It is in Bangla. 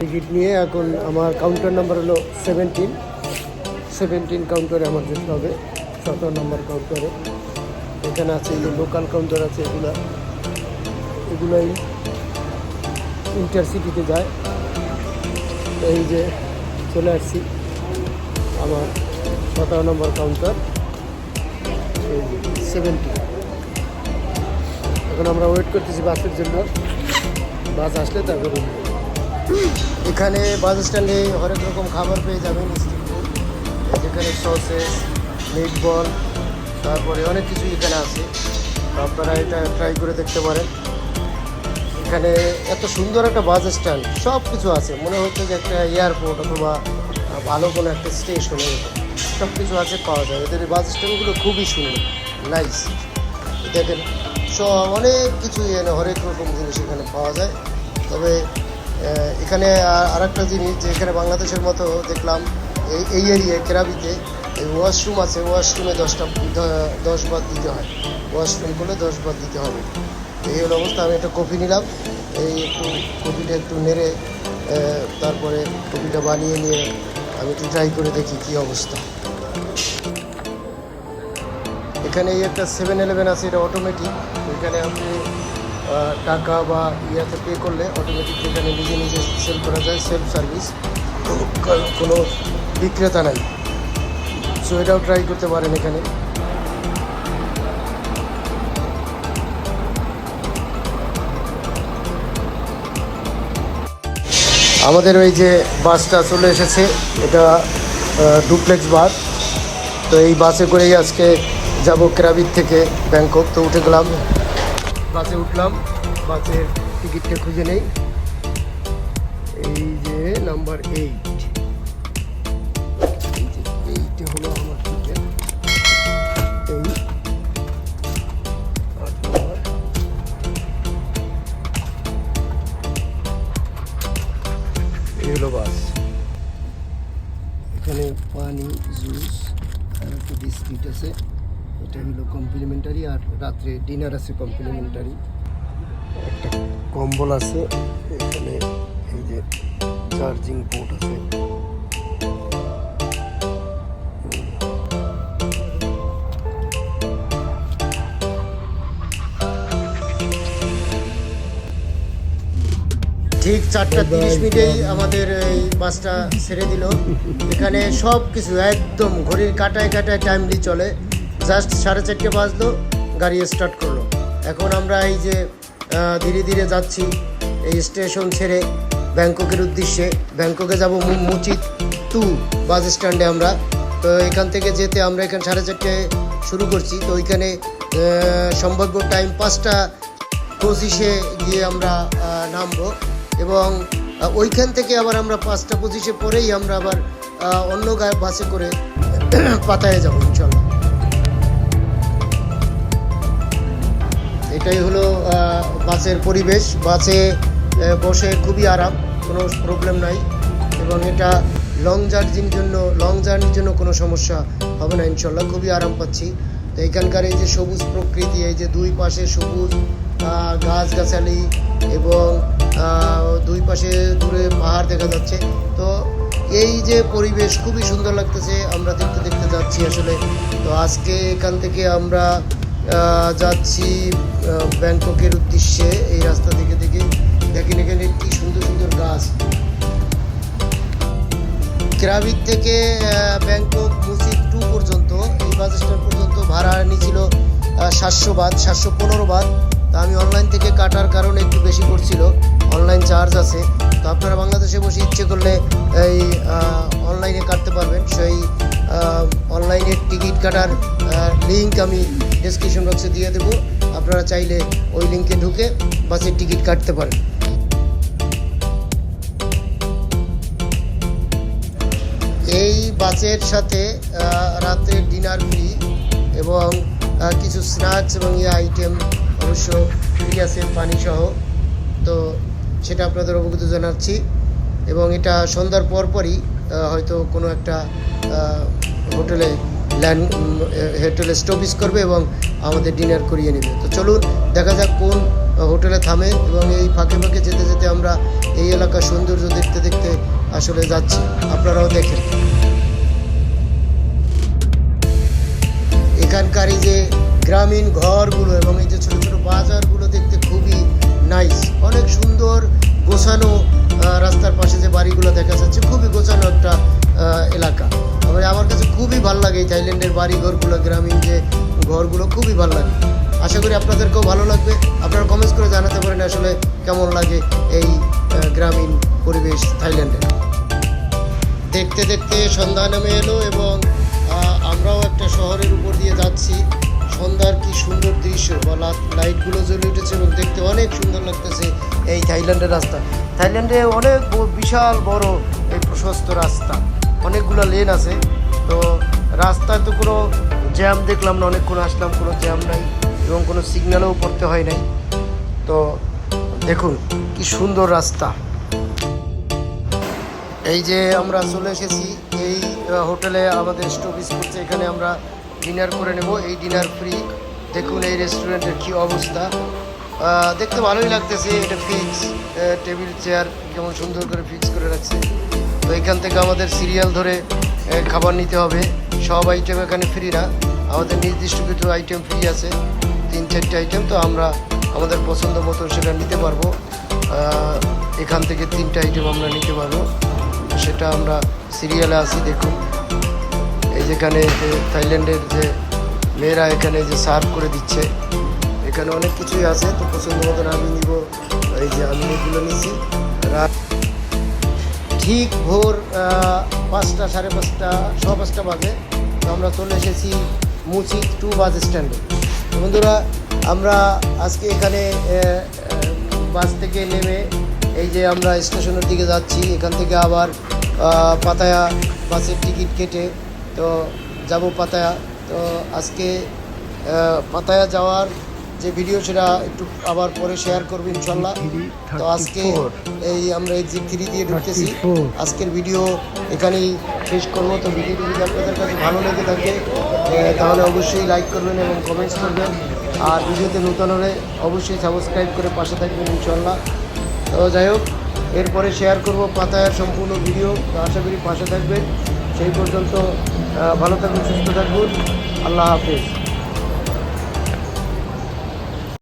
টিকিট নিয়ে এখন আমার কাউন্টার নাম্বার হলো সেভেন্টিন সেভেন্টিন কাউন্টারে আমার যেতে হবে, সতেরো নম্বর কাউন্টারে এখানে আছে লোকাল কাউন্টার আছে এগুলা। এগুলাই ইন্টারসিটিতে যায়। এই যে চলে আসছি আমার সতেরো নম্বর কাউন্টার সেভেন্টি এখন আমরা ওয়েট করতেছি বাসের জন্য। বাস আসলে তারপরে। এখানে বাস স্ট্যান্ডে হরেক রকম খাবার পেয়ে যাবেন স্ট্রিট যেখানে সসেস মিট বল তারপরে অনেক কিছু এখানে আছে। আপনারা এটা ট্রাই করে দেখতে পারেন। এখানে এত সুন্দর একটা বাস স্ট্যান্ড সব কিছু আছে। মনে হচ্ছে যে একটা এয়ারপোর্ট অথবা ভালো কোনো একটা স্টেশন সব কিছু আছে, পাওয়া যায়। এদের বাস স্ট্যান্ডগুলো খুবই সুন্দর নাইস দেখেন সব অনেক কিছু এখানে, হরেক রকম জিনিস এখানে পাওয়া যায়। তবে এখানে আর একটা জিনিস যে এখানে বাংলাদেশের মতো দেখলাম, এই এই এরিয়ায় কেরাবিতে এই ওয়াশরুম আছে ওয়াশরুমে দশটা দশ বার দিতে হয়। ওয়াশরুম করলে দশ বার দিতে হবে। এই হলো অবস্থা, আমি একটা কফি নিলাম, এই একটু কফিটা একটু নেড়ে তারপরে কফিটা বানিয়ে নিয়ে আমি একটু ট্রাই করে দেখি কী অবস্থা। এখানে এই একটা সেভেন ইলেভেন আছে, এটা অটোমেটিক এখানে আপনি টাকা বা ইয়াতে পে করলে অটোমেটিক এখানে নিজে নিজে সেল করা যায় সেলফ সার্ভিস কোনো বিক্রেতা নাই। সো এটাও ট্রাই করতে পারেন এখানে। আমাদের ওই যে বাসটা চলে এসেছে, এটা ডুপ্লেক্স বাস। তো এই বাসে করেই আজকে যাব ক্রাবির থেকে ব্যাংকক। তো উঠে গেলাম বাসে উঠলাম, বাসের টিকিটটা খুঁজে নেই। এই যে নাম্বার এইট বাস। এখানে পানি, জুস, আর একটা বিস্কিট আছে। এটা হলো কমপ্লিমেন্টারি আর রাত্রে ডিনার আছে কমপ্লিমেন্টারি একটা কম্বল আছে, এখানে এই যে চার্জিং পোর্ট আছে। ঠিক চারটা তিরিশ মিনিটেই আমাদের এই বাসটা ছেড়ে দিল। এখানে সব কিছু একদম ঘড়ির কাটায় কাটায় টাইমলি চলে। জাস্ট সাড়ে চারটে বাজলো, গাড়ি স্টার্ট করল। এখন আমরা এই যে ধীরে ধীরে যাচ্ছি এই স্টেশন ছেড়ে ব্যাংককের উদ্দেশ্যে। ব্যাংককে যাব মুচিত টু বাস স্ট্যান্ডে আমরা। তো এখান থেকে যেতে আমরা এখানে সাড়ে চারটে শুরু করছি। তো ওইখানে সম্ভাব্য টাইম পাঁচটা পঁচিশে গিয়ে আমরা নামবো। এবং ওইখান থেকে আবার আমরা পাঁচটা পঁচিশে পরেই আমরা আবার অন্য গায়ে বাসে করে পাতায় যাব, ইনশাল্লাহ। এটাই হলো বাসের পরিবেশ। বাসে বসে খুবই আরাম, কোনো প্রবলেম নাই। এবং এটা লং জার্নির জন্য লং জার্নির জন্য কোনো সমস্যা হবে না, ইনশাল্লাহ। খুবই আরাম পাচ্ছি। তো এখানকার এই যে সবুজ প্রকৃতি, এই যে দুই পাশে সবুজ গাছগাছালি এবং দুই পাশে দূরে পাহাড় দেখা যাচ্ছে। তো এই যে পরিবেশ খুবই সুন্দর লাগতেছে, আমরা দেখতে দেখতে যাচ্ছি আসলে। তো আজকে এখান থেকে আমরা যাচ্ছি ব্যাংককের উদ্দেশ্যে এই রাস্তা থেকে থেকে দেখেন এখানে কি সুন্দর সুন্দর গাছ। ক্রাবিক থেকে ব্যাংকক মুসিদ টু পর্যন্ত, এই বাস স্ট্যান্ড পর্যন্ত ভাড়া নিয়েছিল সাতশো বাদ, সাতশো পনেরো বাদ। তা আমি অনলাইন থেকে কাটার কারণে একটু বেশি করছিল, অনলাইন চার্জ আছে। তো আপনারা বাংলাদেশে বসে ইচ্ছে করলে এই অনলাইনে কাটতে পারবেন। সেই অনলাইনের টিকিট কাটার লিঙ্ক আমি ডিসক্রিপশন বক্সে দিয়ে দেবো। আপনারা চাইলে ওই লিঙ্কে ঢুকে বাসের টিকিট কাটতে পারেন। এই বাসের সাথে রাতের ডিনার ফ্রি এবং কিছু স্ন্যাক্স এবং ইয়ে আইটেম অবশ্য ফ্রি আছে, পানি সহ। তো সেটা আপনাদের অবগত জানাচ্ছি। এবং এটা সন্ধ্যার পরপরই হয়তো কোনো একটা হোটেলে ল্যান্ড হোটেলে স্টপিস করবে এবং আমাদের ডিনার করিয়ে নেবে। তো চলুন, দেখা যাক কোন হোটেলে থামে এবং এই ফাঁকে ফাঁকে যেতে যেতে আমরা এই এলাকার সৌন্দর্য দেখতে দেখতে আসলে যাচ্ছি। আপনারাও দেখেন। এখানকার যে গ্রামীণ ঘরগুলো এবং এই যে ছোট ছোট বাজারগুলো দেখতে খুবই নাইস। অনেক সুন্দর গোছানো রাস্তার পাশে যে বাড়িগুলো দেখা যাচ্ছে, খুবই গোছানো একটা এলাকা। খুবই ভালো লাগে এই থাইল্যান্ডের বাড়ি ঘরগুলো গ্রামীণ যে ঘরগুলো, খুবই ভালো লাগে। আশা করি আপনাদেরকেও ভালো লাগবে। আপনারা কমেন্টস করে জানাতে পারেন আসলে কেমন লাগে এই গ্রামীণ পরিবেশ থাইল্যান্ডের। দেখতে দেখতে সন্ধ্যা নেমে এলো এবং আমরাও একটা শহরের উপর দিয়ে যাচ্ছি। সন্ধ্যার কি সুন্দর দৃশ্য, বা লাইটগুলো জ্বলে উঠেছে এবং দেখতে অনেক সুন্দর লাগতেছে এই থাইল্যান্ডের রাস্তা। থাইল্যান্ডে অনেক বিশাল বড় এই প্রশস্ত রাস্তা। অনেকগুলো লেন আছে। তো রাস্তায় তো কোনো জ্যাম দেখলাম না, অনেকক্ষণ আসলাম, কোনো জ্যাম নাই এবং কোনো সিগন্যালও পড়তে হয় নাই। তো দেখুন কি সুন্দর রাস্তা। এই যে আমরা চলে এসেছি, এই হোটেলে আমাদের স্টপিস করছে এখানে আমরা ডিনার করে নেব। এই ডিনার ফ্রি দেখুন এই রেস্টুরেন্টের কি অবস্থা। দেখতে ভালোই লাগতেছে, এটা ফিক্স টেবিল চেয়ার কেমন সুন্দর করে ফিক্স করে রাখছে। তো এখান থেকে আমাদের সিরিয়াল ধরে খাবার নিতে হবে। সব আইটেম এখানে ফ্রি না আমাদের নির্দিষ্ট কিছু আইটেম ফ্রি আছে। তিন, চারটে আইটেম তো আমরা আমাদের পছন্দ মতো সেটা নিতে পারব। এখান থেকে তিনটা আইটেম আমরা নিতে পারব। সেটা আমরা সিরিয়ালে আছি, দেখুন। এই যেখানে যে থাইল্যান্ডের যে মেয়েরা এখানে যে সার্ভ করে দিচ্ছে, এখানে অনেক কিছুই আছে। তো পছন্দ মতন আমি নিব। এই যে আমি এগুলো নিচ্ছি। ঠিক ভোর পাঁচটা সাড়ে পাঁচটা, ছ পাঁচটা বাজে। তো আমরা চলে এসেছি মুচিক টু বাস স্ট্যান্ডে। বন্ধুরা, আমরা আজকে এখানে বাস থেকে নেমে এই যে আমরা স্টেশনের দিকে যাচ্ছি, এখান থেকে আবার পাতায়া বাসের টিকিট কেটে তো যাব পাতায়া। তো আজকে পাতায়া যাওয়ার যে ভিডিও সেটা একটু আবার পরে শেয়ার করব ইনশাল্লাহ। তো আজকে এই আমরা এক্সিট থ্রি দিয়ে ঢুকতেছি আজকের ভিডিও এখানেই শেষ করব। তো ভিডিওটি যদি আপনাদের কাছে ভালো লেগে থাকে তাহলে অবশ্যই লাইক করবেন এবং কমেন্টস করবেন। আর ভিডিওতে নতুন হলে অবশ্যই সাবস্ক্রাইব করে পাশে থাকবেন ইনশাল্লাহ। তো যাই হোক এরপরে শেয়ার করব পাতায়ার সম্পূর্ণ ভিডিও তো আশা করি পাশে থাকবেন। সেই পর্যন্ত ভালো থাকুন সুস্থ থাকবেন আল্লাহ হাফেজ।